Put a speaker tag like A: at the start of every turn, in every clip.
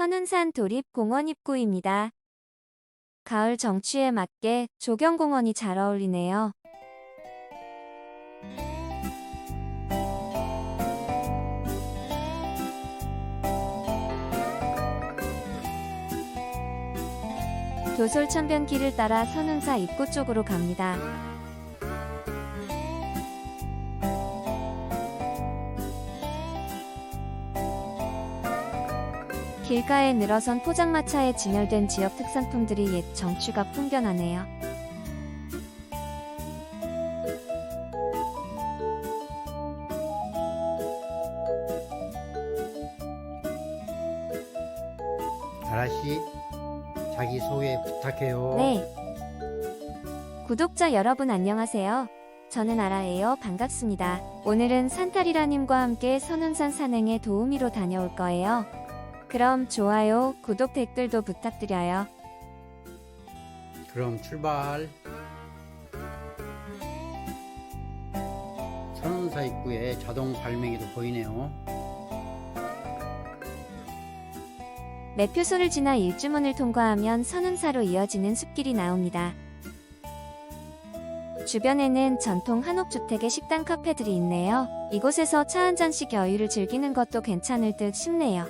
A: 선운산 도립공원 입구입니다. 가을 정취에 맞게 조경공원이 잘 어울리네요. 도솔천변길을 따라 선운사 입구 쪽으로 갑니다. 길가에 늘어선 포장마차에 진열된 지역 특산품들이 옛 정취가 풍겨나네요.
B: 다라씨 자기 소개 부탁해요.
A: 네. 구독자 여러분 안녕하세요. 저는 아라예요. 반갑습니다. 오늘은 산타리라님과 함께 선운산 산행에 도우미로 다녀올 거예요. 그럼 좋아요, 구독, 댓글도 부탁드려요.
B: 그럼 출발. 선운사 입구에 자동 발매기도 보이네요.
A: 매표소를 지나 일주문을 통과하면 선운사로 이어지는 숲길이 나옵니다. 주변에는 전통 한옥주택의 식당 카페들이 있네요. 이곳에서 차 한 잔씩 여유를 즐기는 것도 괜찮을 듯 싶네요.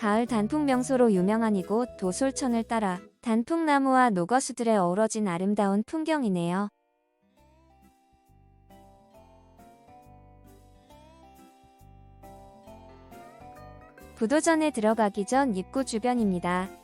A: 가을 단풍 명소로 유명한 이곳 도솔천을 따라 단풍나무와 녹어수들의 어우러진 아름다운 풍경이네요. 부도전에 들어가기 전 입구 주변입니다.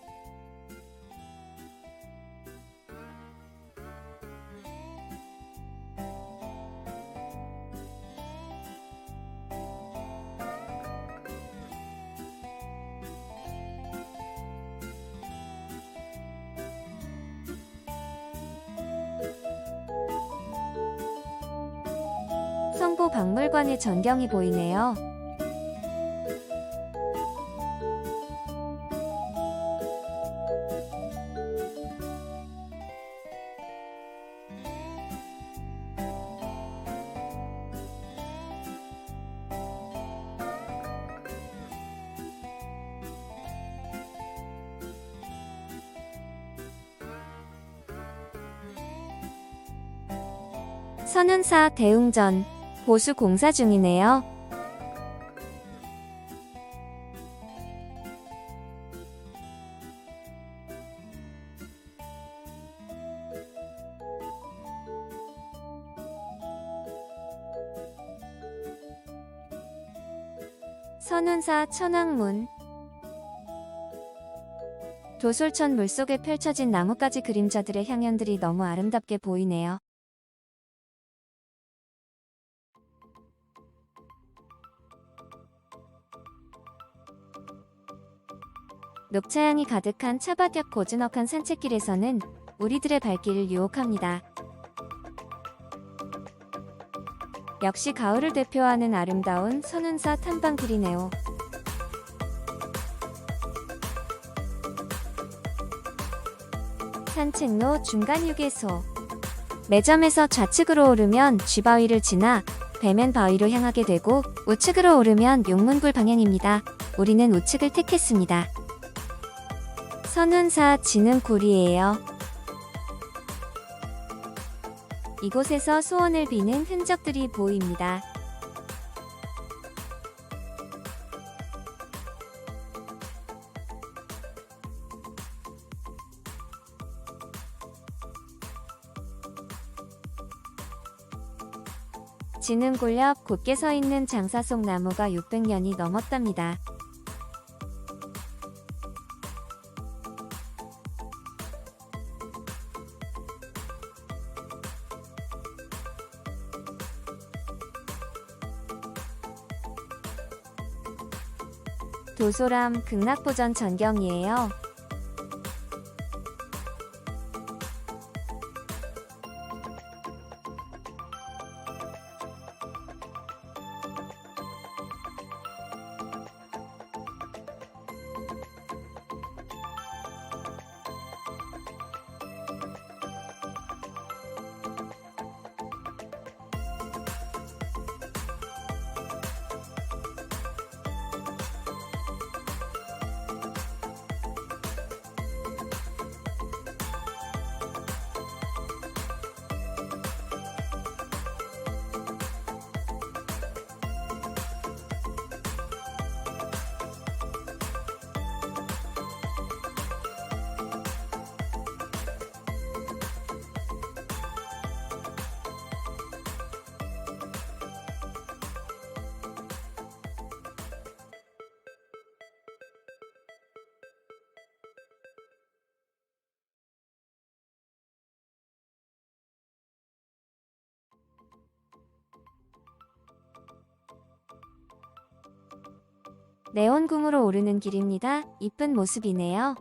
A: 전경이 보이네요. 선운사 대웅전 보수 공사 중이네요. 선운사 천왕문 도솔천 물속에 펼쳐진 나뭇가지 그림자들의 향연들이 너무 아름답게 보이네요. 녹차향이 가득한 차밭 옆 고즈넉한 산책길에서는 우리들의 발길을 유혹합니다. 역시 가을을 대표하는 아름다운 선운사 탐방길이네요. 산책로 중간 휴게소 매점에서 좌측으로 오르면 쥐바위를 지나 배면 바위로 향하게 되고 우측으로 오르면 용문굴 방향입니다. 우리는 우측을 택했습니다. 선운사 진흥굴이에요. 이곳에서 소원을 비는 흔적들이 보입니다. 진흥굴 옆 곧게 서 있는 장사 속 나무가 600년이 넘었답니다. 도소람 극락보전 전경이에요. 내원궁으로 오르는 길입니다. 이쁜 모습이네요.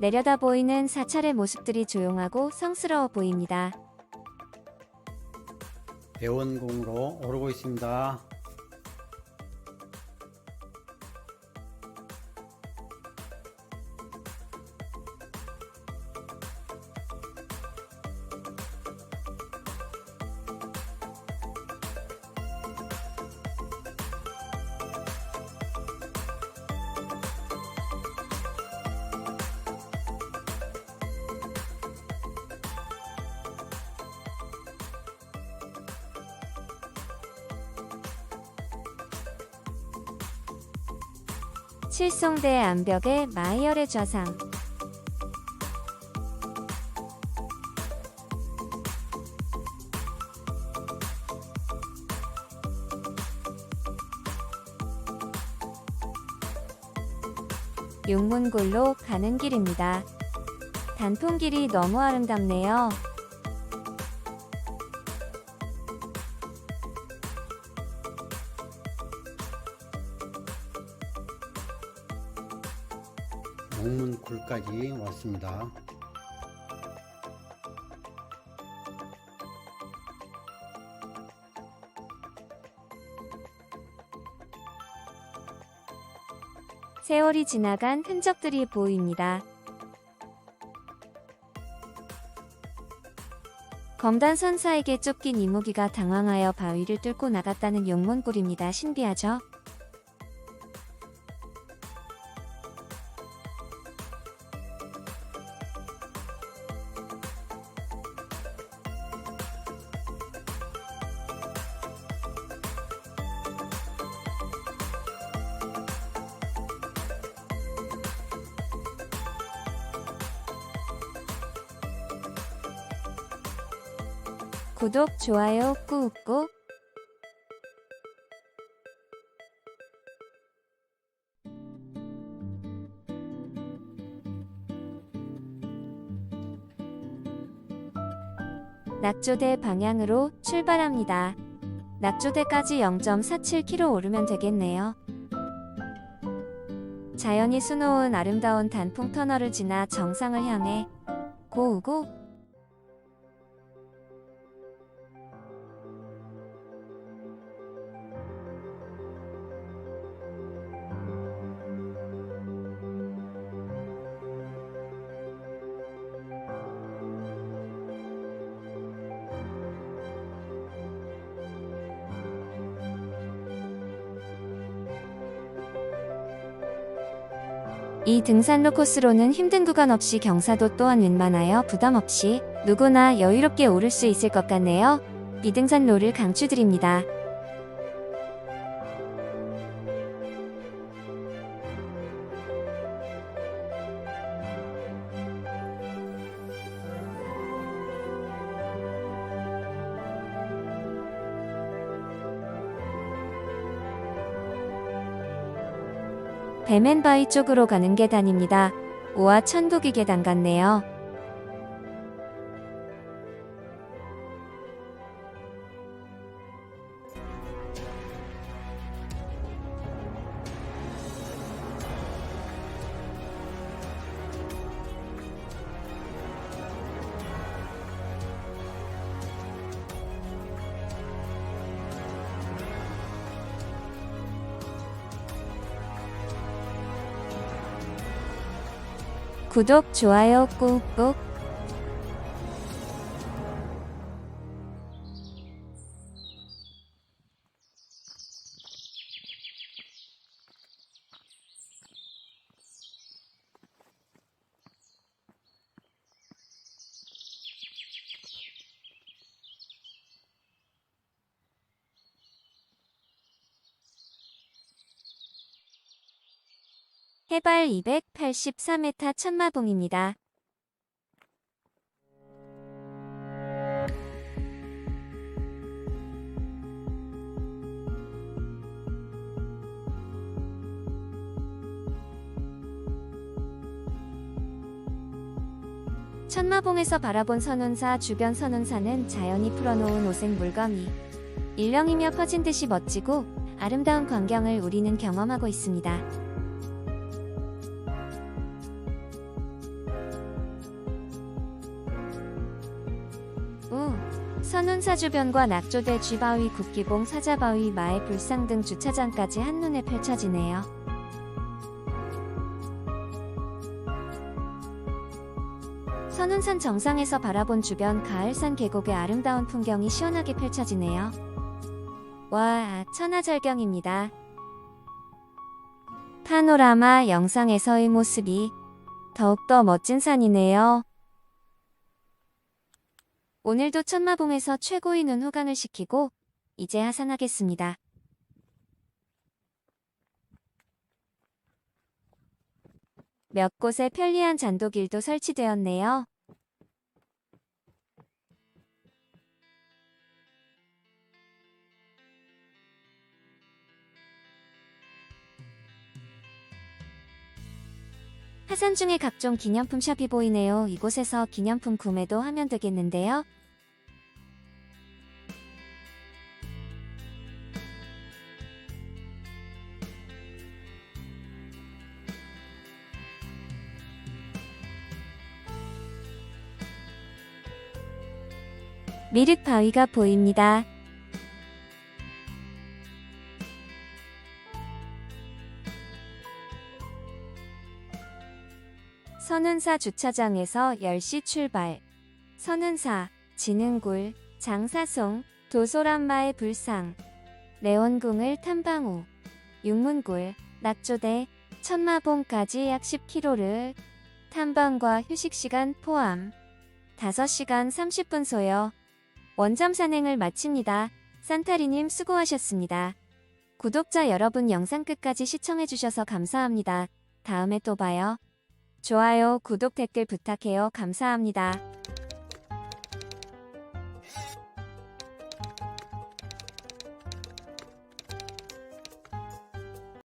A: 내려다 보이는 사찰의 모습들이 조용하고 성스러워 보입니다.
B: 대원궁으로 오르고 있습니다.
A: 칠송대 암벽에 마이열의 좌상. 용문굴로 가는 길입니다. 단풍길이 너무 아름답네요.
B: 용문굴까지 왔습니다.
A: 세월이 지나간 흔적들이 보입니다. 검단 선사에게 쫓긴 이무기가 당황하여 바위를 뚫고 나갔다는 용문굴입니다. 신비하죠? 구독, 좋아요 꾹꾹 낙조대 방향으로 출발합니다. 낙조대까지 0.47km 오르면 되겠네요. 자연이 수놓은 아름다운 단풍 터널을 지나 정상을 향해 고우고 이 등산로 코스로는 힘든 구간 없이 경사도 또한 웬만하여 부담 없이 누구나 여유롭게 오를 수 있을 것 같네요. 이 등산로를 강추드립니다. 배맨바위 쪽으로 가는 계단입니다. 우와 천국의 계단 같네요. 구독, 좋아요 꾹꾹 해발 284m 천마봉입니다. 천마봉에서 바라본 선운사 주변 선운사는 자연이 풀어놓은 오색 물감이 일령이며 퍼진 듯이 멋지고 아름다운 광경을 우리는 경험하고 있습니다. 선운사 주변과 낙조대 쥐바위 국기봉 사자바위 마의 불상 등 주차장까지 한눈에 펼쳐지네요. 선운산 정상에서 바라본 주변 가을산 계곡의 아름다운 풍경이 시원하게 펼쳐지네요. 와, 천하절경입니다. 파노라마 영상에서의 모습이 더욱더 멋진 산이네요. 오늘도 천마봉에서 최고의 눈 호강을 시키고 이제 하산하겠습니다. 몇 곳에 편리한 잔도길도 설치되었네요. 하산 중에 각종 기념품 샵이 보이네요. 이곳에서 기념품 구매도 하면 되겠는데요. 미륵 바위가 보입니다. 선운사 주차장에서 10시 출발. 선운사, 진흥굴, 장사송, 도소란마의 불상, 레원궁을 탐방 후, 육문굴, 낙조대, 천마봉까지 약 10km를 탐방과 휴식시간 포함 5시간 30분 소요. 원점 산행을 마칩니다. 산타리님 수고하셨습니다. 구독자 여러분 영상 끝까지 시청해주셔서 감사합니다. 다음에 또 봐요. 좋아요, 구독, 댓글 부탁해요. 감사합니다.